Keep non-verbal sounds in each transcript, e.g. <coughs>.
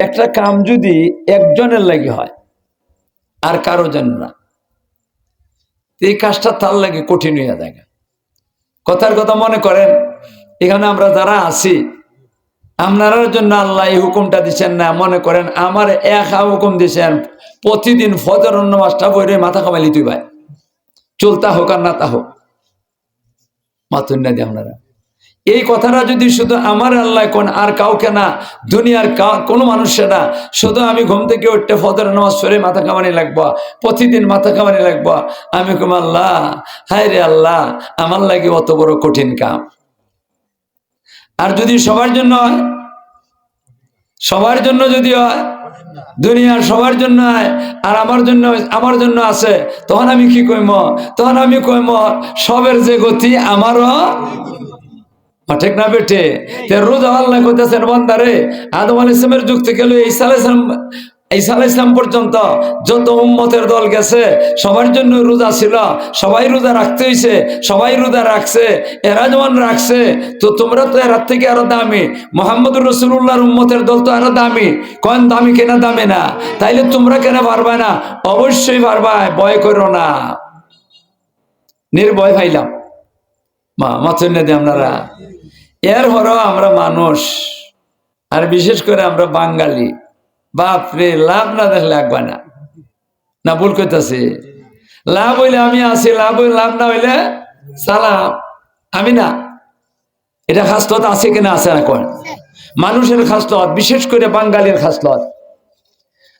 একটা কাম যদি একজনের লাগে হয়, আর কারও জন্য না এই কাজটা তার লাগে কঠিন হইয়া থাকে কথার কথা মনে করেন, এখানে আমরা যারা আছি আপনার জন্য আল্লাহ এই হুকুমটা দিচ্ছেন না, মনে করেন আমার এক হুকুম দিচ্ছেন প্রতিদিন ফজর অন্য মাসটা বইরে মাথা কামাইলি তুই ভাই। চলতা হোক আর না তা হোক। মাতুন না দিয়ে আপনারা। এই কথাটা যদি শুধু আমার আল্লাহ কোন, আর কাউকে না, দুনিয়ার কোনো মানুষের না, শুধু আমি ঘুম থেকে উঠতে ফদর নামাজ সরে মাথা কামানি লাগবো, প্রতিদিন মাথা কামানি লাগবো, আমি কম আল্লাহ, হায় রে আল্লাহ, আমার লাগে অত বড় কঠিন কাম। আর যদি সবার জন্য হয়, সবার জন্য যদি হয় দুনিয়ার সবার জন্য হয়, আর আমার জন্য আমার জন্য আছে, তখন আমি কি কইম? তখন আমি কইম, সবের যে গতি, আমারও ঠিক না বেটে রোজ আল্লাহ কইতেছেন বান্দারে আদম আল ইসলামের যুগ থেকে ঈসা আলাইহিস সালাম, ঈসা আলাইহিস সালাম পর্যন্ত যত উম্মতের দল গেছে, সবার জন্য রোজা ছিল, সবাই রোজা রাখতে হইছে, সবাই রোজা রাখছে, এরা যেমন রাখছে, তো তোমরা তো এরার থেকে আরও দামি। মোহাম্মদ রসুল্লাহর উম্মতের দল তো আরও দামি। কন দামি কেনা দামে না। তাইলে তোমরা কেন পারবা না? অবশ্যই পারবা, ভয় করো না। নির্ভয় ভাইলাম। মা, মাথুর নেই আপনারা। এর হরও আমরা মানুষ। আর বিশেষ করে আমরা বাঙালি। বাপরে লাভ না দেখলে লাগবে না। না ভুল করতেছে। লাভ হইলে আমি আছি, লাভ হইলে, লাভ না হইলে সালাম। আমি না। এটা খাসলত আছে কিনা আছে না কোন মানুষের খাসলত, বিশেষ করে বাঙালির খাসলত।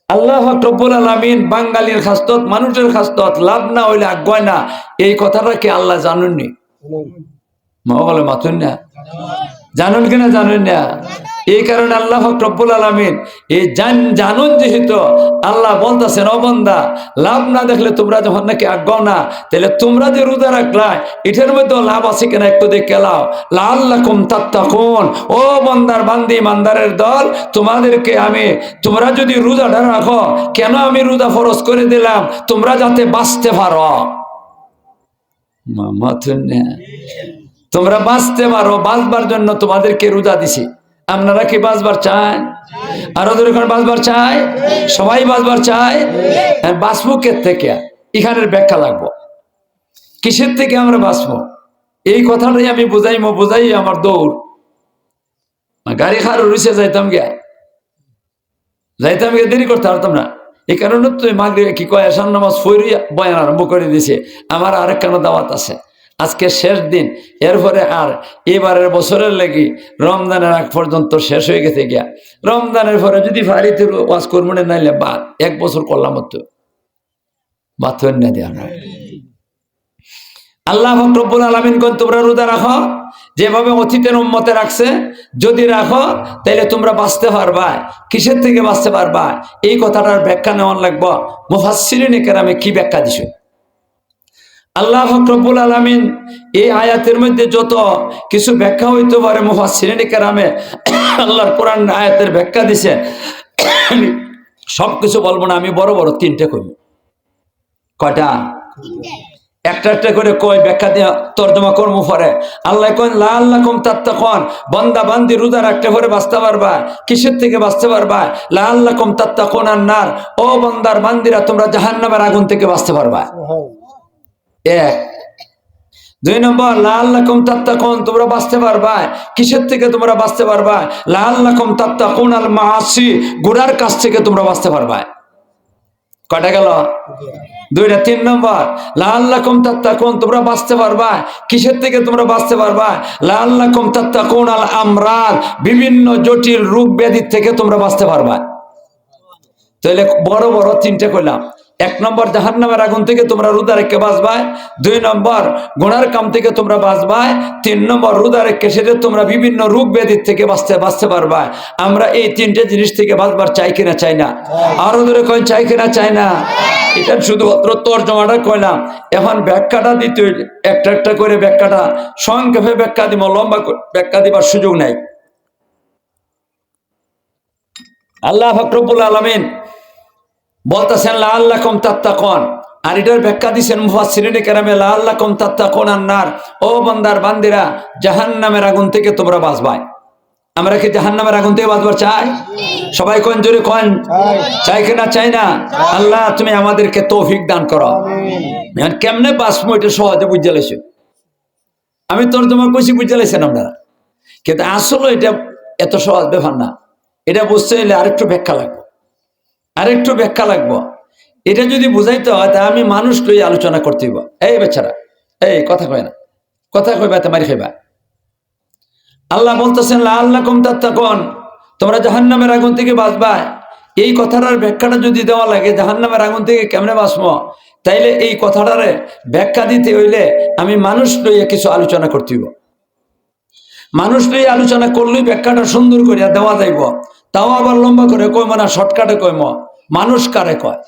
আল্লাহ রব্বুল আলমিন বাঙালির খাসলত, মানুষের খাসলত, লাভ না হইলে আগ্রয় না। এই কথাটা কি আল্লাহ জানুননি? মা বলে, মাতুন না। জানুন কিনা জানুন না? এই কারণে আল্লাহ রব্বুল আলমিন এই জান জানুন যেহেতু আল্লাহ বলতেছেন অবন্দা লাভ না দেখলে তোমরা যখন নাকি আজ্ঞাও না, তাহলে তোমরা যে রোজা রাখলা, এটার মধ্যে লাভ আছে কিনা একটু দেখে লাও লাল্লাকুম তাত্তাকুন। ও বন্দার বান্দি মান্দারের দল, তোমাদেরকে আমি, তোমরা যদি রোজাটা রাখো, কেন আমি রোজা ফরজ করে দিলাম? তোমরা যাতে বাঁচতে পারো। না। তোমরা বাঁচতে পারো, বাঁচবার জন্য তোমাদেরকে রোজা দিছি। আপনারা কি বাঁচবার চান আরও দূরে বাঁচবার চাই সবাই বাঁচবার চায়? আর বাঁচবো কে থেকে? এখানের ব্যাখ্যা লাগবো। কিসের থেকে আমরা বাঁচবো? এই কথাটাই আমি বুঝাইমো বুঝাই আমার দৌড়। গাড়ি খার রুসে যাইতাম গে যাইতাম গিয়ে দেরি করতে পারতাম না। এই কারণে তো মাগরি কি কয় আসান নামাজ ফইরি বয়ান আরম্ভ করে দিছে। আমার আরেক কেন দাওয়াত আছে। আজকে শেষ দিন। এরপরে আর এবারের বছরের লেগে রমজানের আগ পর্যন্ত শেষ হয়ে গেছে গিয়া। রমজানের পরে যদি ফারিতে ওয়াজ কর্মনে নাইলে বাদ। এক বছর করলাম তো না দেওয়া না। আল্লাহ রব্বুল আলমিন কোন তোমরা রোজা রাখো? যেভাবে অতীতের উম্মতে রাখছে, যদি রাখো তাহলে তোমরা বাঁচতে পারবা কিসের থেকে বাঁচতে পারবা এই কথাটার ব্যাখ্যা নেওয়ার লাগবো। মুফাসসিরিনে কেরামে কি ব্যাখ্যা দিছে? আল্লাহ ফকরবুল আলমিন এই আয়াতের মধ্যে যত কিছু ব্যাখ্যা হইতে পারে মুফাসসিরিনে কেরামে, আল্লাহর কোরআন আয়াতের ব্যাখ্যা দিছে সব কিছু বলব না, আমি বড় বড় তিনটে করি। কয়টা? একটা একটা করে কয়, ব্যাখ্যা দিয়ে তর্জমা কর্ম পরে। আল্লাহ কন লা আল্লাহ কম তাত্তা কন বন্দা বান্দি রোজা রাখতে পরে বাঁচতে পারবা, কিসের থেকে বাঁচতে পারবা? লা আল্লাহ কম তাত্তা কোন নার ও বন্দার বান্দিরা, তোমরা জাহান্নামের আগুন থেকে বাঁচতে পারবা। এক। দুই নম্বর লাল লাকম তাত্তা কোন তোমরা বাঁচতে পারবা কিসের থেকে তোমরা বাঁচতে পারবা লাল লাকম তাত্তা কোন আল মাসি গুড়ার কাছ থেকে তোমরা বাঁচতে পারবা কটা গেল? দুইটা। তিন নম্বর লাল লাকম তাত্তা কোন তোমরা বাঁচতে পারবা কিসের থেকে তোমরা বাঁচতে পারবা লাল লাকম তাত্তা কোন আল আমরাল বিভিন্ন জটিল রোগ ব্যাধির থেকে তোমরা বাঁচতে পারবা তাহলে বড় বড় তিনটে কইলাম এক নম্বর জাহান্নামের আগুন থেকে তোমরা রোদা রেখে বাঁচবায় দুই নম্বর গোনার কাম থেকে তোমরা বাঁচবায় তিন নম্বর রোদা রেখে সেটা তোমরা বিভিন্ন রোগ ব্যাধির থেকে বাঁচতে বাঁচতে পারবা আমরা এই তিনটে জিনিস থেকে বাঁচবার চাই কিনা চাই না। আরও দূরে কই চাই কিনা চাই না? এটা শুধুমাত্র তর্জমাটা কইলাম। এখন ব্যাখ্যাটা দিতে একটা একটা করে ব্যাখ্যাটা, সংক্ষেপে ব্যাখ্যা দিব লম্বা ব্যাখ্যা দিবার সুযোগ নাই। আল্লাহ ফকরবুল আলমিন বলতেছেন লা আল্লাহ কম তাত্তাকন। আর এটার ব্যাখ্যা দিচ্ছেন মুফাসসিরিনে কেরামে লা আল্লাহ কম তাত্তাকন আন্নার। ও বান্দার বান্দিরা, জাহান্নামের আগুন থেকে তোমরা বাঁচবাই আমরা কি জাহান্নামের আগুন থেকে বাঁচবার চাই? সবাই কোন, জোরে কোন? চাই কিনা চাই না? আল্লাহ তুমি আমাদেরকে তৌফিক দান করো। কেমনে বাঁচবো এটা সহজে বুঝে লাইছো আমি তোর তোমার কইছি, বুঝে লাইছেন আপনারা? কিন্তু আসলে এটা এত সহজ ব্যাপার না। এটা বুঝতে হলে আরেকটু ব্যাখ্যা লাগবে। আরেকটু ব্যাখ্যা লাগবো। এটা যদি বুঝাইতে হয় তা আমি মানুষ লই আলোচনা করতে হইব। এই বেচারা, এই কথা কয় না, কথা কইবা তো মারি খাইবা। আল্লাহ বলতেছেন আল্লাহ কম তাত্তাকন, তোমরা জাহান্নামের আগুন থেকে বাঁচবা। এই কথাটার ব্যাখ্যাটা যদি দেওয়া লাগে, জাহান্নামের আগুন থেকে কেমনে বাঁচবো? তাইলে এই কথাটারে ব্যাখ্যা দিতে হইলে আমি মানুষ লইয়া কিছু আলোচনা করতে হইব। মানুষ লইয়া আলোচনা করলেই ব্যাখ্যাটা সুন্দর করিয়া দেওয়া যাইব। তাও আবার লম্বা করে কইম না শর্টকাটে কইম মানুষ কারে কয়?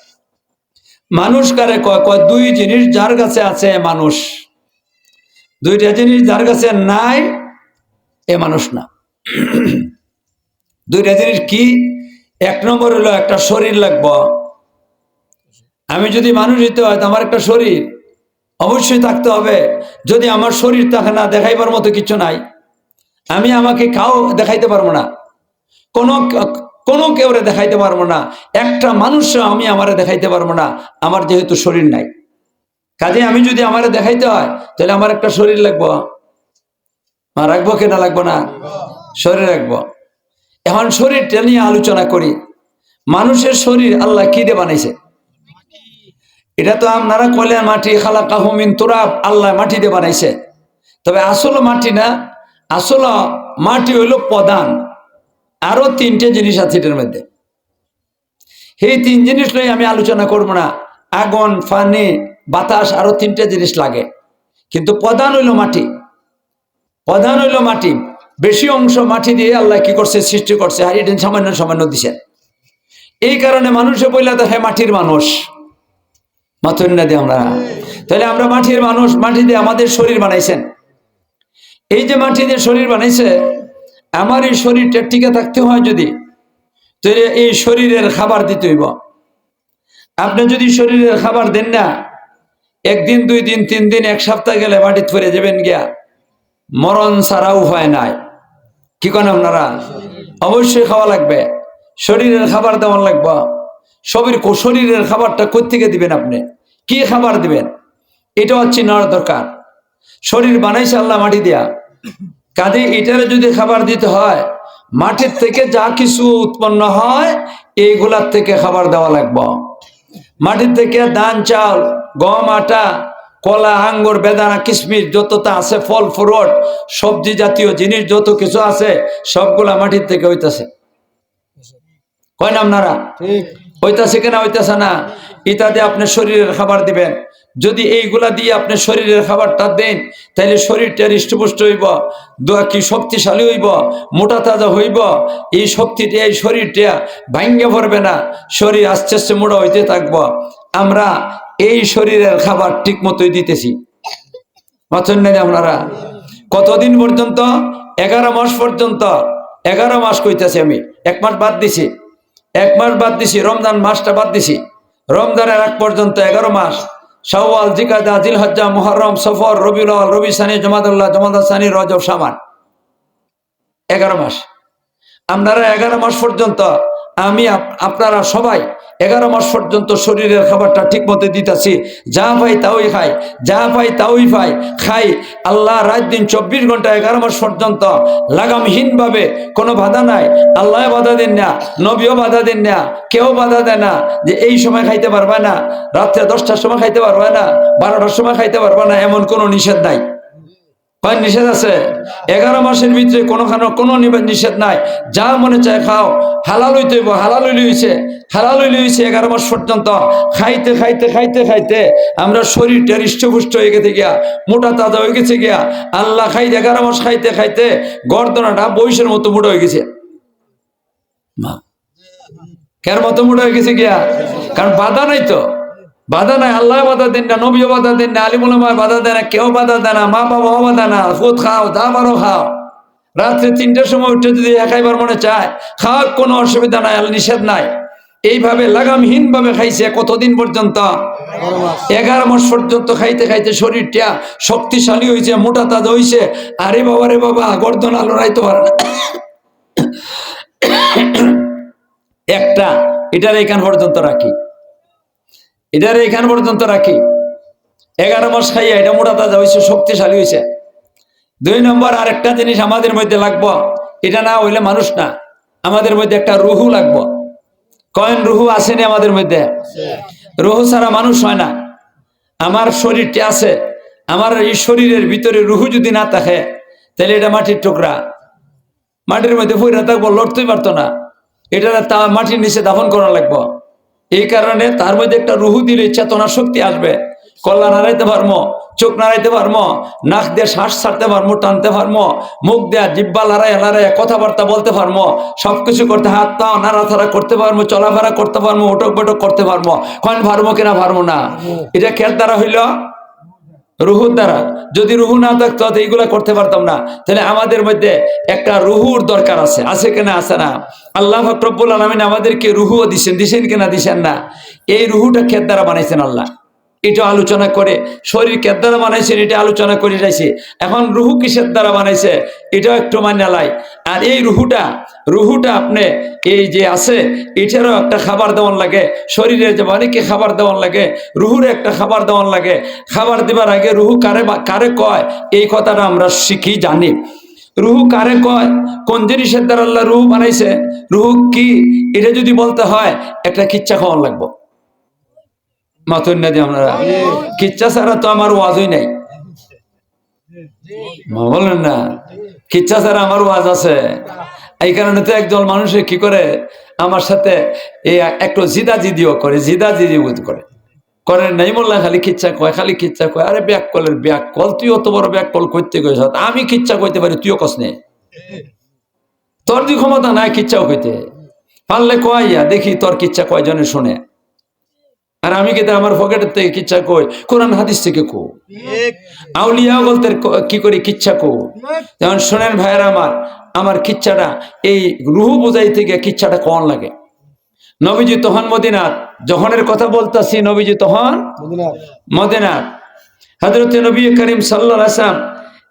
মানুষ কারে কয়? কয়, দুই জিনিস যার কাছে আছে মানুষ। দুইটা জিনিস যার কাছে নাই, এ মানুষ না। <clears throat> দুইটা জিনিস কি? এক নম্বর হলো একটা শরীর লাগবো। আমি যদি মানুষ হইতে হয় আমার একটা শরীর। অবশ্যই থাকতে হবে। যদি আমার শরীর থাকে না দেখাইবার মতো কিছু নাই, আমি আমাকে কাউ দেখাইতে পারব না। কোনো কোনো কেউরে দেখাইতে পারব না, একটা মানুষ আমি আমারে দেখাইতে পারব না, আমার যেহেতু শরীর নাই। কাজে আমি যদি আমারে দেখাইতে হয়, তাহলে আমার একটা শরীর লাগবো। রাখব কেনা লাগবো না? শরীর রাখব। এখন শরীরটা নিয়ে আলোচনা করি। মানুষের শরীর আল্লাহ কি দিয়ে বানাইছে? এটা তো আপনারা কলেন মাটি খালা কাহমিন তোরাব, আল্লাহ মাটি দিয়ে বানাইছে। তবে আসল মাটি না, আসল মাটি হইল প্রধান। আরও তিনটে জিনিস আছে এটার মধ্যে। এই তিন জিনিস লই আমি আলোচনা করব না। আগুন, ফানি, বাতাস, আরও তিনটে জিনিস লাগে। কিন্তু প্রধান হইল মাটি। প্রধান হইল মাটি। বেশি অংশ মাটি দিয়ে আল্লাহ কি করছে? সৃষ্টি করছে। হাইড্রোজেন সামান্য সামান্য দিছে এই কারণে মানুষে বললে দেখে মাটির মানুষ। মাথুর না দিয়ে আমরা। তাহলে আমরা মাটির মানুষ। মাটি দিয়ে আমাদের শরীর বানাইছেন। এই যে মাটি দিয়ে শরীর বানাইছে আমার এই শরীরটা টিকে থাকতে হয় যদি, তাহলে এই শরীরের খাবার দিতে হইব। আপনি যদি শরীরের খাবার দেন না, একদিন, দুই দিন, তিন দিন, এক সপ্তাহ গেলে মাটি ফিরে যাবেন গিয়া, মরণ ছাড়া উপায় নাই। কি করেন আপনারা? অবশ্যই খাওয়া লাগবে। শরীরের খাবার দেওয়া লাগবে। শরীর শরীরের খাবারটা কোথেকে দিবেন আপনি? কি খাবার দিবেন? এটা হচ্ছে নেওয়ার দরকার। শরীর বানাইছে আল্লাহ মাটি দিয়া। কাজে এটারে যদি খাবার দিতে হয় মাটির থেকে যা কিছু উৎপন্ন হয় এইগুলার থেকে খাবার দেওয়া লাগবে। মাটির থেকে ধান, চাল, গম, আটা, কলা, আঙ্গুর, বেদানা, কিশমিশ, যত তা আছে, ফল, ফ্রুট, সবজি জাতীয় জিনিস, যত কিছু আছে, সবগুলা মাটির থেকে হইতাছে। কয় না আপনারা ঠিক। হইতাছে কিনা, হইতাছে না। ইত্যাদি আপনি শরীরের খাবার দিবেন। যদি এইগুলা দিয়ে আপনি শরীরের খাবারটা দেন তাহলে শরীরটা হৃষ্টপুষ্ট হইব, দোয়া কি শক্তিশালী হইব, মোটা তাজা হইব। এই শক্তিটা, এই শরীরটা ভাঙ্গে পড়বে না। শরীর আস্তে আস্তে মোটা হইতে থাকব। আমরা এই শরীরের খাবার ঠিক মতোই দিতেছি। পাচ্ছেন না আপনারা? কতদিন পর্যন্ত? এগারো মাস পর্যন্ত। এগারো মাস কইতেছি আমি। এক মাস বাদ দিছি। এক মাস বাদ দিছি, রমজান মাসটা বাদ দিছি। রমজানের এক পর্যন্ত এগারো মাস, শাওয়াল, জিকাদা, জিলহজ্জা মোহরম সফর, রবিউল রবি সানি জমাদুল্লাহ জমাদা সানি, রজব সামান এগারো মাস। আপনারা এগারো মাস পর্যন্ত আমি আপ- আপনারা সবাই এগারো মাস পর্যন্ত শরীরের খাবারটা ঠিক মতো দিতেছি। যা পাই তাওই খাই, যা পাই তাওই পাই খাই। আল্লাহ রাত দিন চব্বিশ ঘণ্টা এগারো মাস পর্যন্ত লাগামহীনভাবে কোনো বাধা নাই। আল্লাহ বাধা দেন না, নবীও বাধা দেন না, কেউ বাধা দেয় না যে এই সময় খাইতে পারবে না, রাত্রে দশটার সময় খাইতে পারবে না, বারোটার সময় খাইতে পারবে না, এমন কোনো নিষেধ নাই। হয় নিষেধ আছে? এগারো মাসের ভিতরে কোনো খানো কোনো নিষেধ নাই। যা মনে চায় খাও। হালাল হইতে হইব, হালাল হইলে হইছে। হালাল হইলে হইছে এগারো মাস পর্যন্ত। খাইতে খাইতে খাইতে খাইতে আমরা শরীরটা হৃষ্টপুষ্ট হয়ে গেছে গিয়া, মোটা তাজা হয়ে গেছে গিয়া, আল্লাহ খাইতে, এগারো মাস খাইতে খাইতে গর্দনাটা বয়সের মতো মোটা হয়ে গেছে। মা, কের মতো মোটা হয়ে গেছে গিয়া? কারণ বাধা নাই তো। বাধা নাই, আল্লাহ বাধা দেন না, নবীও বাধা দেন না আলিমুলামায় বাধা দেয় না, কেউ বাধা দেয় না, মা বাবাও বাধা না ফুদ খাও, যা পারো খাও। রাত্রে তিনটার সময় উঠে যদি একাইবার মনে চায়, খাওয়ার কোনো অসুবিধা নাই নিষেধ নাই। এইভাবে লাগামহীন ভাবে খাইছে কতদিন পর্যন্ত? এগারো মাস পর্যন্ত খাইতে খাইতে শরীরটা শক্তিশালী হয়েছে মোটা তাজা হয়েছে আরে বাবা রে বাবা, গর্দন আলো রাইতে পারে না। <coughs> একটা, এটার এখান পর্যন্ত রাখি। এটার এখান পর্যন্ত রাখি। এগারো মাস খাইয়া এটা মোটা তাজা হয়েছে শক্তিশালী হয়েছে দুই নম্বর, আরেকটা জিনিস আমাদের মধ্যে লাগবো। এটা না হইলে মানুষ না, আমাদের মধ্যে একটা রুহু লাগবো। কয়েন রুহু আসেনি আমাদের মধ্যে। রুহু ছাড়া মানুষ হয় না। আমার শরীরটি আছে, আমার এই শরীরের ভিতরে রুহু যদি না থাকে, তাহলে এটা মাটির টুকরা। মাটির মধ্যে ফুইরা থাকব, লড়তেই পারতো না। এটা মাটির নিচে দাফন করা লাগবো। এই কারণে তার মধ্যে একটা রুহু দিলে চেতনা শক্তি আসবে। কল্লা নাড়াইতে পারব চোখ নাড়াইতে পারব নাক দিয়ে শ্বাস ছাড়তে পারব টানতে পারব মুখ দেয়া জিব্বা লড়াই লড়াই কথাবার্তা বলতে পারব সবকিছু করতে হাত পা নাড়াথাড়া করতে পারব চলাফেরা করতে পারব ওটক বটক করতে পারব কখন পারব কিনা পারব না। এটা খেয়াল দ্বারা হইল রুহুর দ্বারা। যদি রুহু না থাকতো তো এইগুলা করতে পারতাম না। তাহলে আমাদের মধ্যে একটা রুহুর দরকার আছে। আছে কিনা, আছে না? আল্লাহ ফকরবুল আলমিন আমাদেরকে রুহুও দিছেন দিছেন কিনা, দিছেন না। এই রুহুটা খেত দ্বারা বানাইছেন আল্লাহ। এটা আলোচনা করে। শরীর কের দ্বারা বানাইছেন এটা আলোচনা করে যাইছে। এখন রুহু কিসের দ্বারা বানাইছে, এটাও একটু মান্য লাই। আর এই রুহুটা রুহুটা আপনি এই যে আছে, এটারও একটা খাবার দেওয়ান লাগে। শরীরের যে বাড়িকে খাবার দেওয়ান লাগে, রুহুর একটা খাবার দেওয়ান লাগে। খাবার দেবার আগে রুহু কারে কারে কয়? এই কথাটা আমরা শিখি, জানি। রুহু কারে কয়? কোন জিনিসের দ্বারা আল্লাহ রুহু বানাইছে? রুহু কি, এটা যদি বলতে হয়, একটা কিচ্ছা খাওয়ান লাগবো। মাথুর না দিয়ে আপনারা কিচ্ছা ছাড়া তো আমার ওয়াজই নাই। বলেন না কিচ্ছা ছাড়া আমার ওয়াজ আছে। এই কারণে তো একদল মানুষে কি করে? আমার সাথে এই একটু জিদা জিদিও করে জিদা জিদি করে। করে নাই মোল্লা খালি কিচ্ছা কয় খালি কিচ্ছা কয়। আরে ব্যাক কলের ব্যাক কল তুই অত বড় ব্যাক কল করতে গেছ আমি কিচ্ছা কইতে পারি তুইও কস নে। তোর দি ক্ষমতা নাই কিচ্ছাও কইতে। পারলে কয়া দেখি তোর কিচ্ছা কয়জনে শুনে। আর আমি কিন্তু আমার পকেটের থেকে কিচ্ছা কই? কোরআন হাদিস থেকে কো আউলিয়া বলতে কি করি? কিচ্ছা কো যেমন শোনেন ভাইয়ের আমার আমার কিচ্ছাটা এই রুহু বোঝাই থেকে কিচ্ছাটা কন লাগে। নবীজি তখন মদিনাথ যখনের কথা বলতাছি নবীজি তখন মদিনাথ হজরত নবী করিম সাল্লাহ আসলাম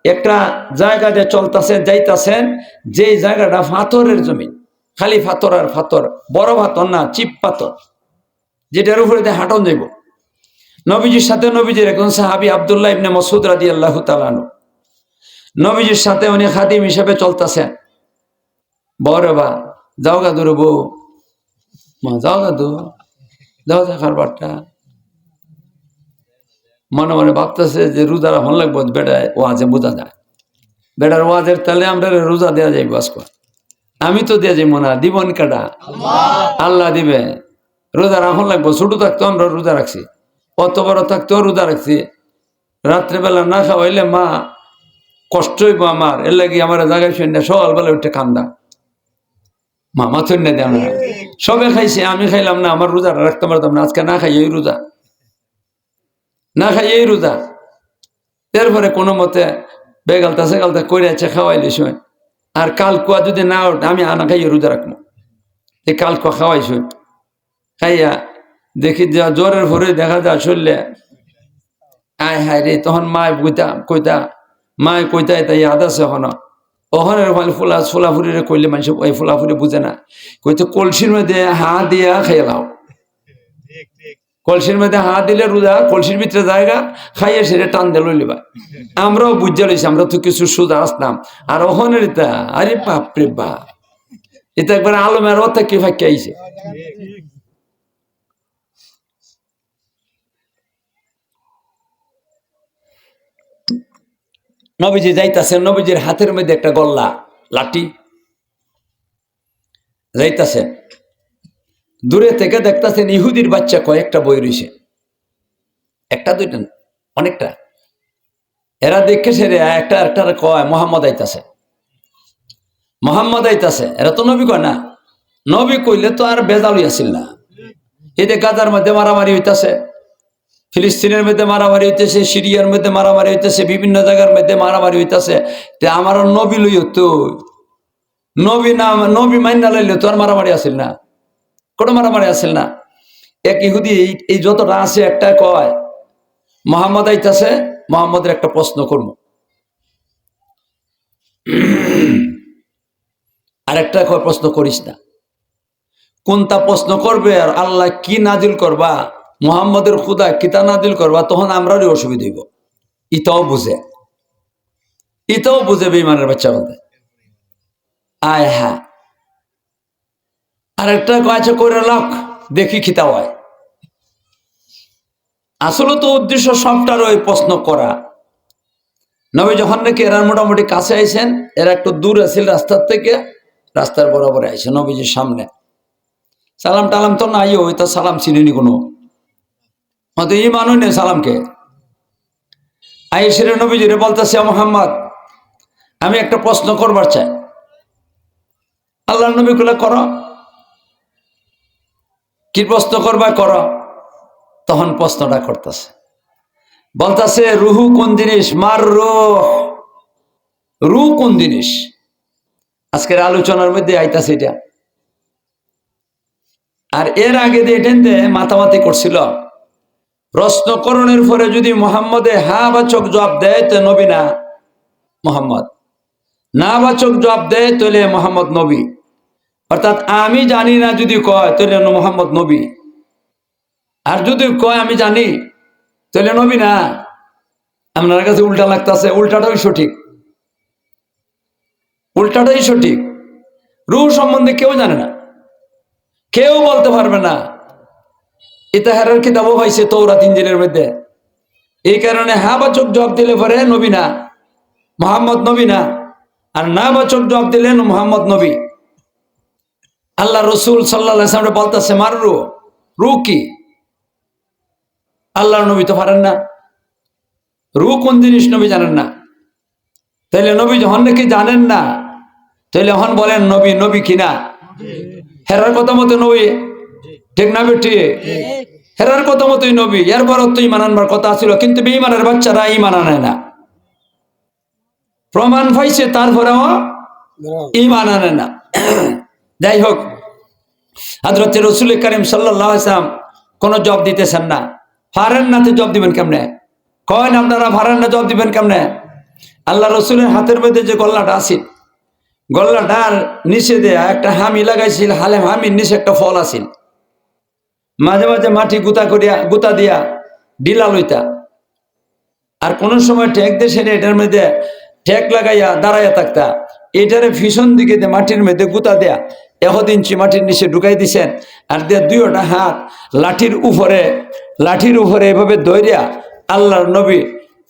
একটা জায়গা জায়গাতে চলতেছেন যাইতাছেন যেই জায়গাটা ফাতরের জমি। খালি ফাতর আর ফাতর বড় ফাতর না চিপ পাথর যেটার উপরে দিয়ে হাঁটন যাইব। নবীজির সাথে নবীজির একজন সাহাবি আবদুল্লাহ ইবনে মসুদ রাদি আল্লাহ তালানু নবীজির সাথে উনি খাদিম হিসেবে চলতেছেন। বড় বা যাও গা দূরে বউ। মা যাও গা দু। যাও যা খারবারটা মনে মনে ভাবতেছে যে রোজা রাখন লাগবো বেটায় ওয়াজে বোঝা যায়। বেটার ওয়াজের তালে আমরা রোজা দেওয়া যাইব আজকে। আমি তো দেওয়া যাইব না দিবন কাটা আল্লাহ দিবে। রোজা রাখুন লাগবো, ছোট থাকতো আমরা রোজা রাখছি। অত বড় থাকতেও রোজা রাখছি। রাত্রেবেলা না খাওয়াইলে মা, কষ্ট হইব আমার। এর লাগি আমার জায়গায় শুনে সকালবেলা উঠে কান্দা। মামা থই না দেয় না। সবে খাইছে, আমি খাইলাম না, আমার রোজা রাখতে পারতাম না। আজকে না খাই এই রোজা। না খাই এই রোজা। এরপরে কোনো মতে বেগালতা সেগালতা করে আছে খাওয়াইলি শুন আর কাল কুয়া যদি না ওঠে, আমি আনা খাইয়ে রোজা রাখব। এই কাল কুয়া খাওয়াই শুন খাইয়া দেখি জ্বরের ভরে দেখা যায় শরীরে, আয় হায় রে, তখন মায় কইতা কইতা, মায় কইতাই তাই আদাসে হন ওখানের ফলে ফুলা ফুলাফুরি রে কইলে মানুষ ওই ফুলাফুরি বুঝে না। কইতে কলসির মধ্যে হা দিয়া খাইয়ে লাও। কলসির মধ্যে হা দিলে রোজা, কলসির ভিতরে জায়গা, খাইয়ে সেরে টান দিয়ে লইলিবা আমরাও বুঝতে লইছি, আমরা তো কিছু সুদ আসতাম। আর ওখানের এটা আরে বাপরে বাপ। এটা একবার আলমের অর্থ কি ফাঁকি আইছে? নবীজি যাইতাছেন নবীজির হাতের মধ্যে একটা গল্লা, লাঠি। যাইতাছেন দূরে থেকে দেখতাছেন ইহুদির বাচ্চা কয়েকটা বই রইছে। একটা, দুইটা অনেকটা। এরা দেখে সেরে একটা একটা কয়, মোহাম্মদ আইতাছে। মোহাম্মদ আইতাছে। এরা তো নবী কয় না। নবী কইলে তো আর বেজালই আসিল না। এতে গাজার মধ্যে মারামারি হইতাছে। ফিলিস্তিনের মধ্যে মারামারি হইতেছে, সিরিয়ার মধ্যে মারামারি হইতেছে, বিভিন্ন জায়গার মধ্যে মারামারি হইতেছে। আমার নবী লই তো, নবী না, নবী মাইনা লাইলে তো আর মারামারি আসিল না। কোনো মারামারি আসিল না। এক ইহুদি এই যতটা আছে একটা কয়, মোহাম্মদ আইতাছে, মোহাম্মদের একটা প্রশ্ন করব। আর একটা কয়, প্রশ্ন করিস না। কোনটা প্রশ্ন করবে আর আল্লাহ কি নাজিল করবা? মুহাম্মদের খুদা কিতা নাজিল করবা, তখন আমরারই অসুবিধা হইব। ইটাও বুঝে। ইটাও বুঝে বেইমানের বাচ্চা বলতে। আয় হ্যাঁ। আরেকটা কয়েছে করে লক দেখি খিতা হয়। আসলে তো উদ্দেশ্য সবটার ওই প্রশ্ন করা। নবী যখন নাকি এরা মোটামুটি কাছে আইছেন, এরা একটু দূর আছিল রাস্তার থেকে, রাস্তার বরাবর আইছে নবীজির সামনে। সালাম টালাম তো নাই, ওই তো সালাম চিনিনি কোনো। অত ই মানুষ নেই সালামকে। আইসিরে নবীজিরে বলতেছে মোহাম্মদ, আমি একটা প্রশ্ন করবার চাই। আল্লাহ নবী গুলো করো। কি প্রশ্ন করবা করো? তখন প্রশ্নটা করতেছে। বলতাছে, রুহু কোন জিনিস? মার রু কোন জিনিস? আজকের আলোচনার মধ্যে আইতাছে এটা। আর এর আগে দিয়ে এটেনতে মাতামাতি করছিল প্রশ্নকরণের পরে যদি মোহাম্মদে হা বাচক জবাব দেয়, তো নবী না মোহাম্মদ। না বাচক জবাব দেয়, তাহলে মোহাম্মদ নবী। অর্থাৎ আমি জানি না যদি কয়, তাহলে মোহাম্মদ নবী। আর যদি কয়, আমি জানি, তাহলে নবী না। আপনার কাছে উল্টা লাগতেছে, উল্টাটাই সঠিক। উল্টাটাই সঠিক। রুহ সম্বন্ধে কেউ জানে না। কেউ বলতে পারবে না। ইতাহারের কিতাবও হয়েছে তৌরাত ইঞ্জিনের মধ্যে। এই কারণে হা বাচক জবাব দিলে পরে নবী না, মোহাম্মদ নবী না, আর না বাচক জবাব দিলেন মোহাম্মদ নবী। আল্লাহ রসুল সাল্লাহ বলতেছে মার রু কি? আল্লাহর নবী তো পারেন না। রু কোন জিনিস নবী জানেন না। তাইলে নবী যখন নাকি জানেন না, তাইলে এখন বলেন নবী নবী কিনা হেরার কথা মতো নবী। ঠিক না বেটি? হেরার কথা মতোই নবী। এরপর তো ইমান আনবার কথা ছিল, কিন্তু বেঈমানের বাচ্চারা ইমান আনে না। প্রমাণ পাইছে, তারপরেও ইমান আনে না। যাই হোক হাজরত রসুল করিম কোনো জব দিতেছেন না। ফারেন না তো জব দিবেন কেমনে? কয়েন আপনারা ফারেন না জব দিবেন কেমনে? আল্লাহ রসুলের হাতের মধ্যে যে গল্লাটা আসিল গল্লাটার নিচে দেয়া একটা হামি লাগাইছিল, হালে হামির নিচে একটা ফল আসিল মাঝে মাঝে মাটি গুতা করিয়া, গুতা দিয়া ডিলা লইতা। আর কোন সময় ঠেক দেশে এটার মধ্যে ঠেক লাগাইয়া দাঁড়াইয়া থাকতা। এটারে ভীষণ দিকে দিয়ে মাটির মধ্যে গুতা দেয়া এহদ ইঞ্চি মাটির নিচে ঢুকাই দিছেন। আর দিয়ে দুইটা হাত লাঠির উপরে লাঠির উপরে এভাবে দৈরিয়া আল্লাহর নবী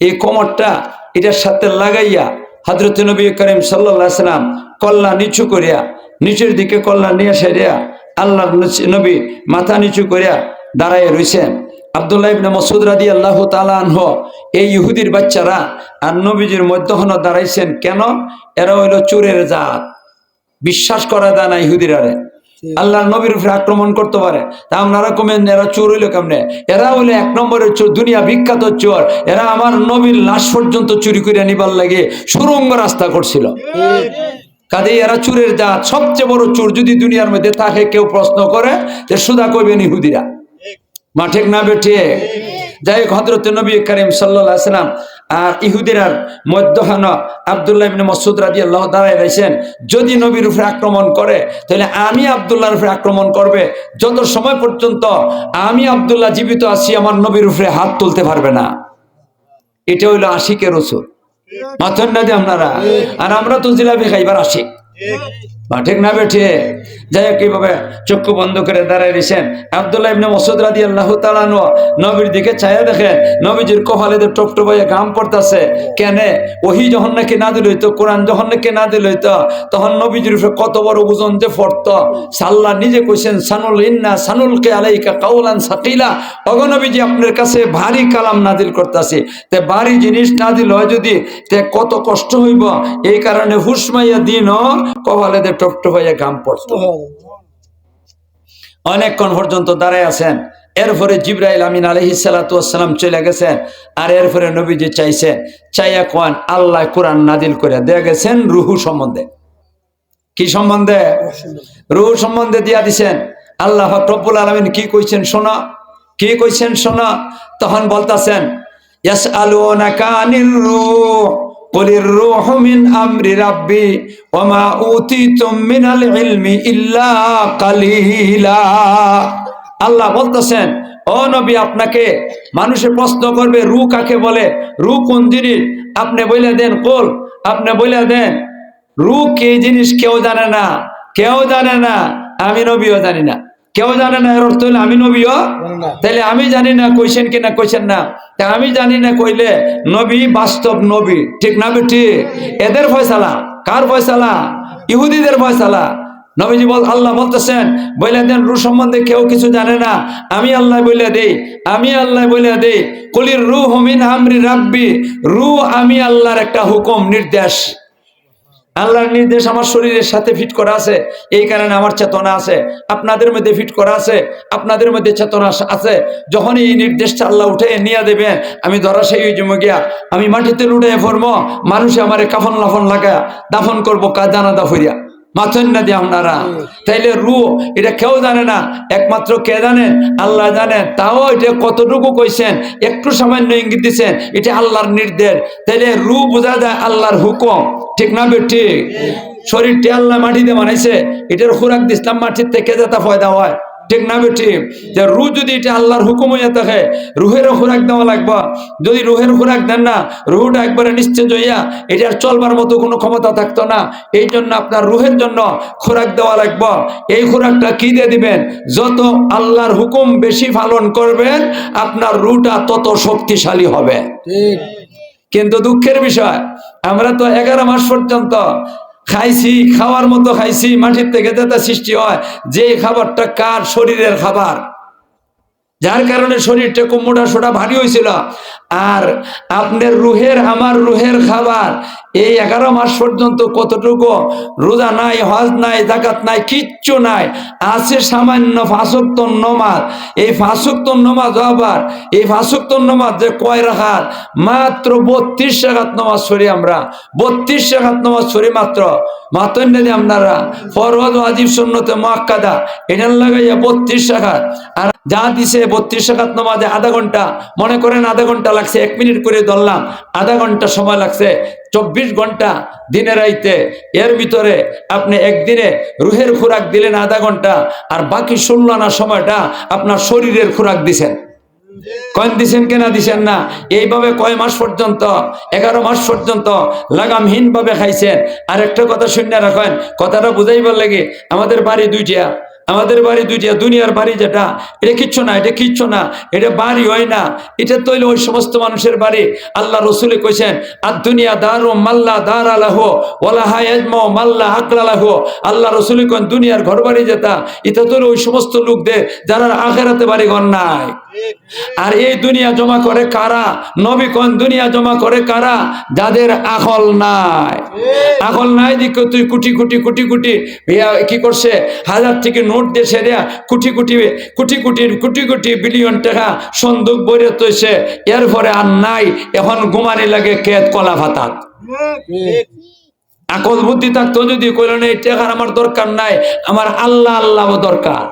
এই কোমরটা এটার সাথে লাগাইয়া হজরত নবী করিম সাল্লাহ সাল্লাম কল্লা নিচু করিয়া, নিচের দিকে কল্লা নিয়ে সেরিয়া আল্লাহর নবী মাথা নিচু করিয়া দাঁড়াইয়া রয়েছেন আবদুল্লাহ ইবনে মসুদ রাদি আল্লাহ এই ইহুদির বাচ্চারা আর নবীজির মধ্যহন দাঁড়াইছেন কেন? এরা হইল চোরের জাত। বিশ্বাস করা যায় না ইহুদিরারে। আল্লাহ নবীর উপরে আক্রমণ করতে পারে। তা আপনারা কমেন এরা চোর হইল কেমনে? এরা হইল এক নম্বরের চোর দুনিয়া বিখ্যাত চোর। এরা আমার নবীর লাশ পর্যন্ত চুরি করে নিবার লাগে সুরঙ্গ রাস্তা করছিল। কাজে এরা চুরের জাত। সবচেয়ে বড় চোর যদি দুনিয়ার মধ্যে থাকে, কেউ প্রশ্ন করে যে, সুদা কইবেন ইহুদিরা? মা ঠিক না বেঠে? যাই হোক হজরত নবী করিম সাল্লাহ সাল্লাম আর ইহুদিরার মধ্যখান আবদুল্লাহ মসুদ রাজি আল্লাহ দাঁড়ায় রয়েছেন যদি নবীর উপরে আক্রমণ করে, তাহলে আমি আবদুল্লাহর উপরে আক্রমণ করবে। যত সময় পর্যন্ত আমি আবদুল্লাহ জীবিত আছি, আমার নবীর উপরে হাত তুলতে পারবে না। এটা হইল আশিকের ওষুধ মাথন না দিয়ে আপনারা। আর আমরা তো জিলাপি খাইবার আশিক। বা ঠিক না বেঠে? যাই হোক, এইভাবে চক্ষু বন্ধ করে দাঁড়ায় দিয়েছেন আবদুল্লাহ ইবনে মসুদ রাদি আল্লাহ তালানো নবীর দিকে ছায়া দেখেন। নবীজির কপালে টপ টপাইয়া ঘাম পড়তেছে। কেনে? ওহি যখন নাকি না দিল হইতো, কোরআন যখন নাকি না দিল হইতো, তখন নবীজির উপরে কত বড় ওজন যে পড়ত সাল্লাহ নিজে কইছেন, সানুল ইন্না সানুলকে আলাইকা কাউলান সাকিলা। অগনবীজি আপনার কাছে ভারী কালাম নাদিল করতেছে। তে ভারী জিনিস নাদিল হয় যদি তে কত কষ্ট হইব? এই কারণে হুসমাইয়া দিন কপালে টপ টপাইয়া ঘাম পড়তো। অনেকক্ষণ পর্যন্ত দাঁড়ায় আছেন। এরপরে জিব্রাইল আমিন আলহি সালাতাম চলে গেছেন আর এরপরে নবীজি চাইছে চাইয়া কোয়ান আল্লাহ কোরআন নাদিল করে দেয়া গেছেন রুহু সম্বন্ধে। কি সম্বন্ধে? রুহু সম্বন্ধে দিয়া দিছেন। আল্লাহ রব্বুল আলমিন কি কইছেন শোনা? কি কইছেন শোনা? তখন বলতাছেন ইয়াস আলু নাকানির রুহ। আল্লাহ বলতেছেন, ও নবী, আপনাকে মানুষে প্রশ্ন করবে, রু কাকে বলে? রু কোন জিনিস? আপনি বলে দেন, কোল, আপনি বলে দেন। রু কে জিনিস কেউ জানে না, কেউ জানে না, আমি নবীও জানি না। কেউ জানে না এর অর্থ হলো আমি নবীও তাহলে আমি জানি না কইছেন কি না কইছেন না। তা আমি জানি না কইলে নবী বাস্তব নবী ঠিক না বেটি? এদের ফয়সালা কার ফয়সালা? ইহুদিদের ফয়সালা। নবীজি বল আল্লাহ বলতেছেন বলে দেন রু সম্বন্ধে কেউ কিছু জানে না। আমি আল্লাহ বলে দেই আমি আল্লাহ বলে দেই। কলির রু হমিন আমরি রাব্বি রু আমি আল্লাহর একটা হুকুম নির্দেশ। আল্লাহর নির্দেশ আমার শরীরের সাথে ফিট করা আছে। এই কারণে আমার চেতনা আছে। আপনাদের মধ্যে ফিট করা আছে, আপনাদের মধ্যে চেতনা আছে। যখন এই নির্দেশটা আল্লাহ উঠে নিয়ে দেবেন, আমি ধরা সেই জমে গিয়া। আমি মাটিতে লুটে ফরম, মানুষে আমার কাফন লাফন লাগা দাফন করব কাজানা দাফরিয়া মাথন না আপনারা। তাইলে রু এটা কেউ জানে না। একমাত্র কে জানেন আল্লাহ জানেন তাও এটা কতটুকু কইছেন? একটু সামান্য ইঙ্গিত দিচ্ছেন এটা আল্লাহর নির্দেশ। তাইলে রু বোঝা যায় আল্লাহর হুকুম। ঠিক না বেটি শরীরটি আল্লাহ মাটিতে বানাইছে, এটার খোরাক দিসলাম মাটির থেকে যাতে ফয়দা হয়? ঠিক না বেটি যে রু যদি এটা আল্লাহর হুকুম হইয়া থাকে, রুহেরও খোরাক দেওয়া লাগবে। যদি রুহের খোরাক দেন না, রুহটা একবারে নিশ্চিত হইয়া এটার চলবার মতো কোনো ক্ষমতা থাকতো না। এই জন্য আপনার রুহের জন্য খোরাক দেওয়া লাগবে। এই খোরাকটা কি দিয়ে দিবেন? যত আল্লাহর হুকুম বেশি পালন করবেন, আপনার রুটা তত শক্তিশালী হবে। ঠিক। কিন্তু দুঃখের বিষয়, আমরা তো এগারো মাস পর্যন্ত খাইছি, খাওয়ার মতো খাইছি, মাটির থেকে যাতে সৃষ্টি হয় যে খাবারটা কার শরীরের খাবার? যার কারণে শরীরটা খুব মোটা সোটা ভারী হয়েছিল। আর আপনার রুহের, আমার রুহের খাবার, এই এগারো মাস পর্যন্ত কতটুকু রোজা নাই, হজ নাই জাকাত নাই, কিচ্ছু নাই। আছে সামান্য ফাঁসক্তন নমাজ। এই ফাঁসক্তন নমাজ আবার এই ফাঁসক্তন নমাজ যে কয় রাখাত? মাত্র বত্রিশ রাখাত নমাজ সরি আমরা। বত্রিশ রাখাত নমাজ সরি মাত্র। মাতন যদি আপনারা। ফরওয়াজ আজিব সুন্নতে মহাক্কাদা এটার লাগাইয়া বত্রিশ রাখাত। আর যা দিছে বত্রিশ রাখাত নমাজে আধা ঘণ্টা, মনে করেন আধা ঘণ্টা লাগছে, এক মিনিট করে ধরলাম, আধা ঘণ্টা সময় লাগছে, চব্বিশ ঘণ্টা দিনে রাইতে, এর ভিতরে আপনি একদিনে রুহের খোরাক দিলেন আধা ঘণ্টা, আর বাকি ষোলো আনা সময়টা আপনার শরীরের খোরাক দিছেন। কয়েন দিছেন কেনা দিছেন না, এইভাবে কয় মাস পর্যন্ত, এগারো মাস পর্যন্ত লাগামহীন ভাবে খাইছেন। আর একটা কথা শুনে রাখেন, কথাটা বুঝাইবার লাগে, আমাদের বাড়ি দুইটা আমাদের বাড়ি দুইটা দুনিয়ার বাড়ি যেটা, এটা কিচ্ছু না, এটা কিচ্ছু না, এটা বাড়ি হয় না। এটা তৈল ওই সমস্ত মানুষের বাড়ি। আল্লাহ রসুলে কইছেন আর দুনিয়া দার মাল্লা দার আলাহ ওলাহা হায়াজম মাল্লা আকলালাহ আল্লাহ রসুলে কন দুনিয়ার ঘর বাড়ি যেটা, এটা তৈল ওই সমস্ত লোকদের যারা আখেরাতে বাড়ি ঘর নাই। আর এই দুনিয়া জমা করে কারা? নবী কোন দুনিয়া জমা করে কারা? যাদের আকল নাই। আকল নাই দিকে তুই কুটি কুটি কুটি কুটি কি করছে? হাজার থেকে নোট দিয়ে সেরে কুটি কুটি কুটি কুটি কুটি কুটি বিলিয়ন টাকা সন্দুক বইরে তৈছে এর পরে আর নাই। এখন ঘুমানি লাগে কেত কলা ভাতাত আকল বুদ্ধি থাকতো যদি কইল এই টাকার আমার দরকার নাই। আমার আল্লাহ আল্লাহ দরকার।